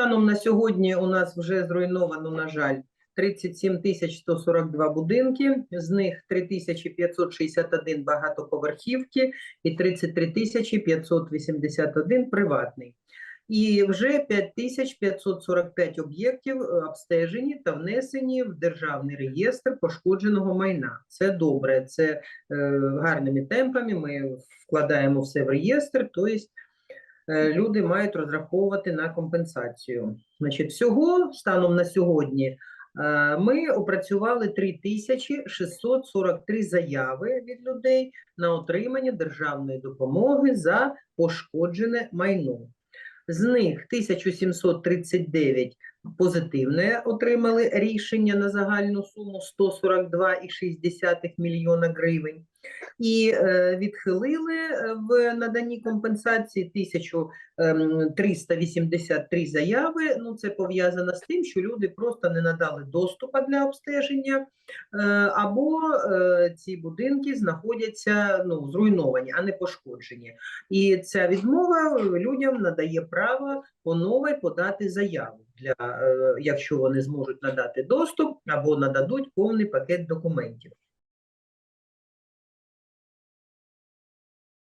станом на сьогодні у нас вже зруйновано, на жаль, 37 тисяч 142 будинки, з них 3561 багатоповерхівки і 33 тисячі 581 приватний. І вже 5545 об'єктів е, обстежені та внесені в державний реєстр пошкодженого майна. Це добре, це е, гарними темпами. Ми вкладаємо все в реєстр, тобто люди мають розраховувати на компенсацію. Значить, всього станом на сьогодні е, ми опрацювали 3643 заяви від людей на отримання державної допомоги за пошкоджене майно. З них 1739 позитивне отримали рішення на загальну суму 142,6 мільйона гривень. І е, відхилили е, в наданні компенсації 1383 заяви. Ну, це пов'язано з тим, що люди просто не надали доступу для обстеження, е, або ці будинки знаходяться ну, зруйновані, а не пошкоджені. І ця відмова людям надає право по новій подати заяву, для, е, якщо вони зможуть надати доступ або нададуть повний пакет документів.